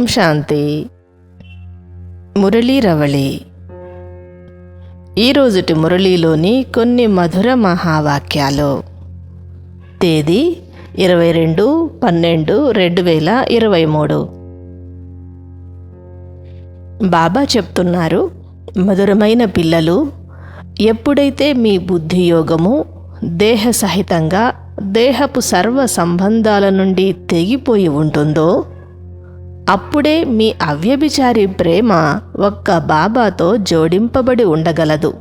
ఓం శాంతి. మురళీ రవళి. ఈరోజుటి మురళీలోని కొన్ని మధుర మహావాక్యాలు. తేదీ ఇరవై రెండు పన్నెండు రెండు వేల ఇరవై మూడు. బాబా చెప్తున్నారు మధురమైన పిల్లలు ఎప్పుడైతే మీ బుద్ధి యోగము దేహ సహితంగా దేహపు సర్వ సంబంధాల నుండి తెగిపోయి ఉంటుందో అప్పుడే మీ అవ్యభిచారి ప్రేమ ఒక్క బాబాతో జోడింపబడి ఉండగలదు.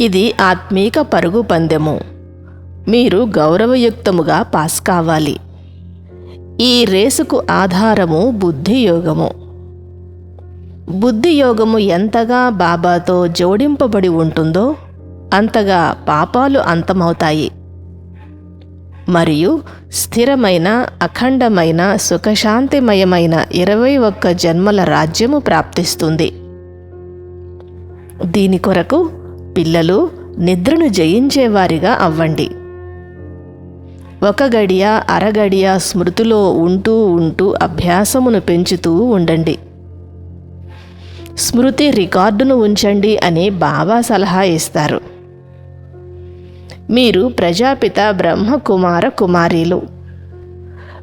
ఇది ఆత్మీక పరుగు పందెము. మీరు గౌరవయుక్తముగా పాస్ కావాలి. ఈ రేసుకు ఆధారము బుద్ధియోగము. బుద్ధియోగము ఎంతగా బాబాతో జోడింపబడి ఉంటుందో అంతగా పాపాలు అంతమవుతాయి. మరియు స్థిరమైన అఖండమైన సుఖశాంతిమయమైన ఇరవై ఒక్క జన్మల రాజ్యము ప్రాప్తిస్తుంది. దీని కొరకు పిల్లలు నిద్రను జయించేవారిగా అవ్వండి. ఒక గడియ అరగడియ స్మృతిలో ఉంటూ ఉంటూ అభ్యాసమును పెంచుతూ ఉండండి. స్మృతి రికార్డును ఉంచండి అని బాబా సలహా ఇస్తారు. మీరు ప్రజాపిత బ్రహ్మ కుమార కుమారీలు.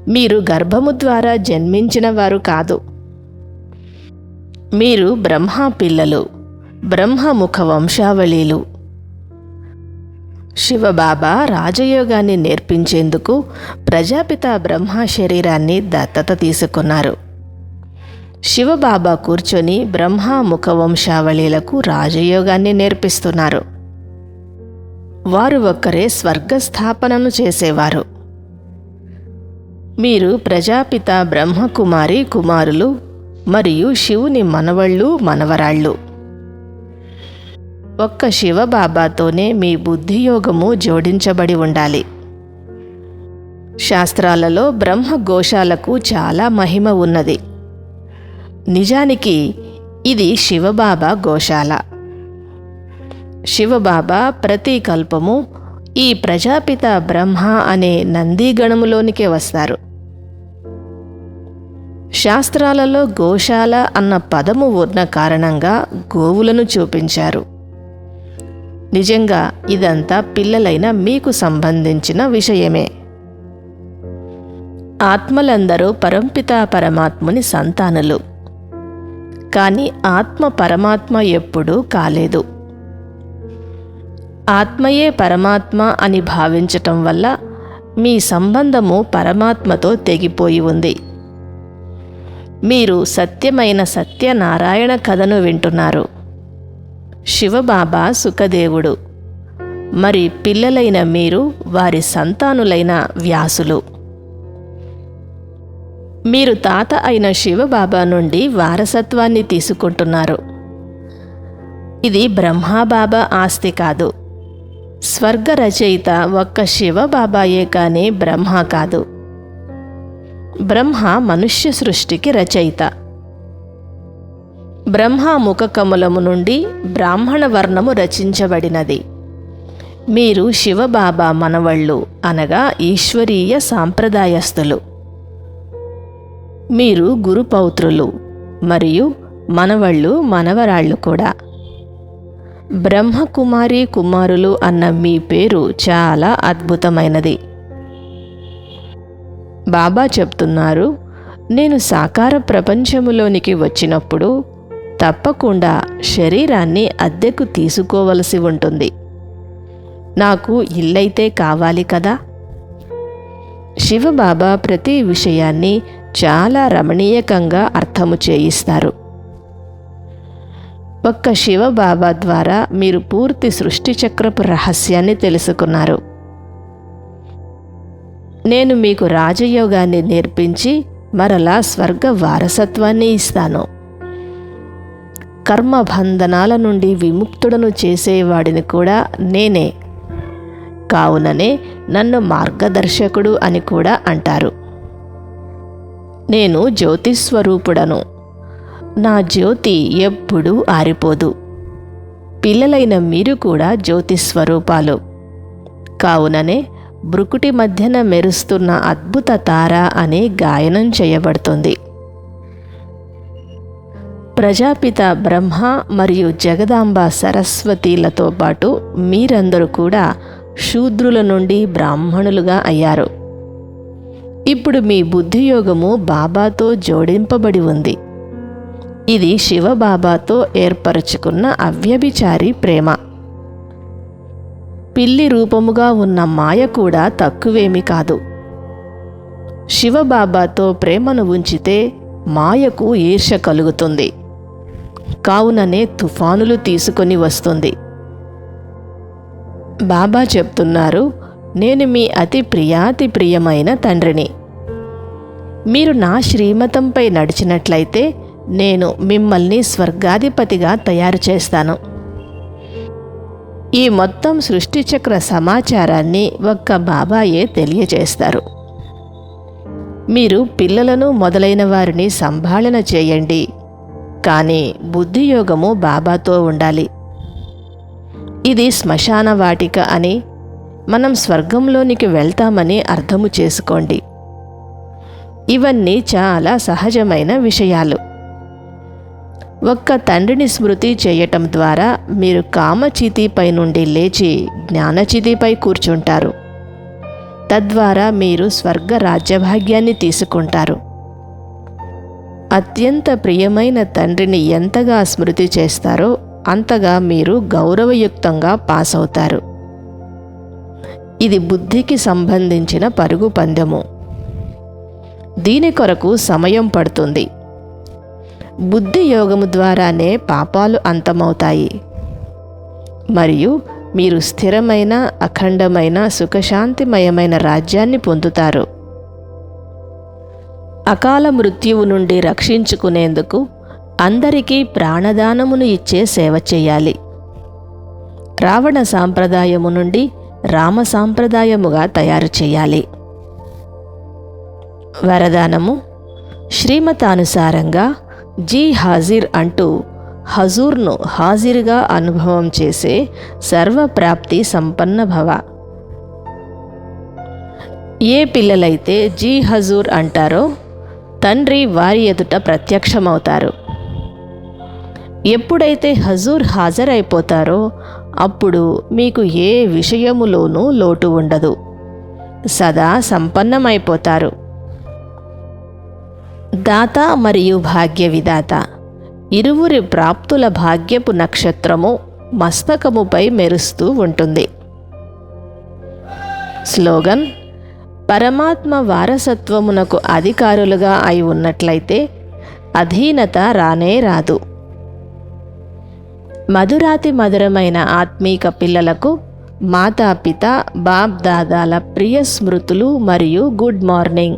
మీరు గర్భము ద్వారా జన్మించిన వారు కాదు. మీరు బ్రహ్మ పిల్లలు బ్రహ్మముఖ వంశావళీలు. శివబాబా రాజయోగాన్ని నేర్పించేందుకు ప్రజాపిత బ్రహ్మ శరీరాన్ని దత్తత తీసుకున్నారు. శివబాబా కూర్చొని బ్రహ్మ ముఖవంశావళీలకు రాజయోగాన్ని నేర్పిస్తున్నారు. వారు ఒక్కరే స్వర్గస్థాపనను చేసేవారు. మీరు ప్రజాపిత బ్రహ్మకుమారి కుమారులు మరియు శివుని మనవళ్ళు మనవరాళ్ళు. ఒక్క శివబాబాతోనే మీ బుద్ధియోగము జోడించబడి ఉండాలి. శాస్త్రాలలో బ్రహ్మ గోశాలకు చాలా మహిమ ఉన్నది. నిజానికి ఇది శివబాబా గోశాల శివబాబా ప్రతి కల్పము ఈ ప్రజాపిత బ్రహ్మ అనే నందీగణములోనికే వస్తారు. శాస్త్రాలలో గోశాల అన్న పదము ఉన్న కారణంగా గోవులను చూపించారు. నిజంగా ఇదంతా పిల్లలైన మీకు సంబంధించిన విషయమే. ఆత్మలందరూ పరంపిత పరమాత్ముని సంతానులు. కానీ ఆత్మ పరమాత్మ ఎప్పుడూ కాలేదు. ఆత్మయే పరమాత్మ అని భావించటం వల్ల మీ సంబంధము పరమాత్మతో తెగిపోయి ఉంది. మీరు సత్యమైన సత్యనారాయణ కథను వింటున్నారు. శివబాబా సుఖదేవుడు. మరి పిల్లలైన మీరు వారి సంతానులైన వ్యాసులు. మీరు తాత అయిన శివబాబా నుండి వారసత్వాన్ని తీసుకుంటున్నారు. ఇది బ్రహ్మాబాబా ఆస్తి కాదు. స్వర్గ రచయిత ఒక్క శివబాబాయే కానీ బ్రహ్మ కాదు. బ్రహ్మ మనుష్య సృష్టికి రచయిత. బ్రహ్మ ముఖకమలము నుండి బ్రాహ్మణ వర్ణము రచించబడినది. మీరు శివబాబా మనవళ్ళు అనగా ఈశ్వరీయ సాంప్రదాయస్థులు. మీరు గురుపౌత్రులు మరియు మనవళ్ళు మనవరాళ్ళు కూడా. బ్రహ్మకుమారి కుమారులు అన్న మీ పేరు చాలా అద్భుతమైనది. బాబా చెప్తున్నారు నేను సాకార ప్రపంచములోనికి వచ్చినప్పుడు తప్పకుండా శరీరాన్ని అద్దెకు తీసుకోవలసి ఉంటుంది. నాకు ఇల్లైతే కావాలి కదా? శివబాబా ప్రతి విషయాన్ని చాలా రమణీయకంగా అర్థము చేయిస్తారు. ఒక్క శివబాబా ద్వారా మీరు పూర్తి సృష్టి చక్రపు రహస్యాన్ని తెలుసుకున్నారు. నేను మీకు రాజయోగాన్ని నేర్పించి మరలా స్వర్గ వారసత్వాన్ని ఇస్తాను. కర్మబంధనాల నుండి విముక్తుడను చేసేవాడిని కూడా నేనే. కావుననే నన్ను మార్గదర్శకుడు అని కూడా అంటారు. నేను జ్యోతిస్వరూపుడను. నా జ్యోతి ఎప్పుడూ ఆరిపోదు. పిల్లలైన మీరు కూడా జ్యోతిస్వరూపాలు కావుననే బ్రుకుటి మధ్యన మెరుస్తున్న అద్భుత తార అనే గాయనం చేయబడుతుంది. ప్రజాపిత బ్రహ్మ మరియు జగదాంబ సరస్వతీలతో పాటు మీరందరూ కూడా శూద్రుల నుండి బ్రాహ్మణులుగా అయ్యారు. ఇప్పుడు మీ బుద్ధియోగము బాబాతో జోడింపబడి ఉంది. ఇది శివబాబాతో ఏర్పరచుకున్న అవ్యభిచారి ప్రేమ. పిల్లి రూపముగా ఉన్న మాయ కూడా తక్కువేమి కాదు. శివబాబాతో ప్రేమను ఉంచితే మాయకు ఈర్ష కలుగుతుంది. కావుననే తుఫానులు తీసుకొని వస్తుంది. బాబా చెప్తున్నారు నేను మీ అతి ప్రియాతి ప్రియమైన తండ్రిని. మీరు నా శ్రీమతంపై నడిచినట్లయితే నేను మిమ్మల్ని స్వర్గాధిపతిగా తయారు చేస్తాను. ఈ మొత్తం సృష్టి చక్ర సమాచారాన్ని ఒక్క బాబాయే తెలియజేస్తారు. మీరు పిల్లలను మొదలైన వారిని సంభాళన చేయండి. కానీ బుద్ధియోగము బాబాతో ఉండాలి. ఇది శ్మశాన వాటిక అని మనం స్వర్గంలోనికి వెళ్తామని అర్థము చేసుకోండి. ఇవన్నీ చాలా సహజమైన విషయాలు. ఒక్క తండ్రిని స్మృతి చేయటం ద్వారా మీరు కామచితిపై నుండి లేచి జ్ఞానచితిపై కూర్చుంటారు. తద్వారా మీరు స్వర్గ రాజ్యభాగ్యాన్ని తీసుకుంటారు. అత్యంత ప్రియమైన తండ్రిని ఎంతగా స్మృతి చేస్తారో అంతగా మీరు గౌరవయుక్తంగా పాస్ అవుతారు ఇది బుద్ధికి సంబంధించిన పరుగు పందెము. దీని కొరకు సమయం పడుతుంది. బుద్ధి యోగము ద్వారానే పాపాలు అంతమవుతాయి. మరియు మీరు స్థిరమైన అఖండమైన సుఖశాంతిమయమైన రాజ్యాన్ని పొందుతారు. అకాల మృత్యువు నుండి రక్షించుకునేందుకు అందరికీ ప్రాణదానమును ఇచ్చే సేవ చేయాలి. రావణ సాంప్రదాయము నుండి రామ సాంప్రదాయముగా తయారు చేయాలి. వరదానము శ్రీమతానుసారంగా జీ హాజిర్ అంటూ హజూర్ను హాజిర్గా అనుభవం చేసే సర్వప్రాప్తి సంపన్న భవ. ఏ పిల్లలైతే జీ హజూర్ అంటారో తండ్రి వారి ఎదుట ప్రత్యక్షమవుతారు. ఎప్పుడైతే హజూర్ హాజరైపోతారో అప్పుడు మీకు ఏ విషయములోనూ లోటు ఉండదు. సదా సంపన్నమైపోతారు. దాత మరియు భాగ్య విదాత ఇరువురి ప్రాప్తుల భాగ్యపు నక్షత్రము మస్తకముపై మెరుస్తూ ఉంటుంది. స్లోగన్ పరమాత్మ వారసత్వమునకు అధికారులుగా అయి ఉన్నట్లయితే అధీనత రానే రాదు. మధురాతి మధురమైన ఆత్మీక పిల్లలకు మాతాపిత బాప్ దాదాల ప్రియ స్మృతులు మరియు గుడ్ మార్నింగ్.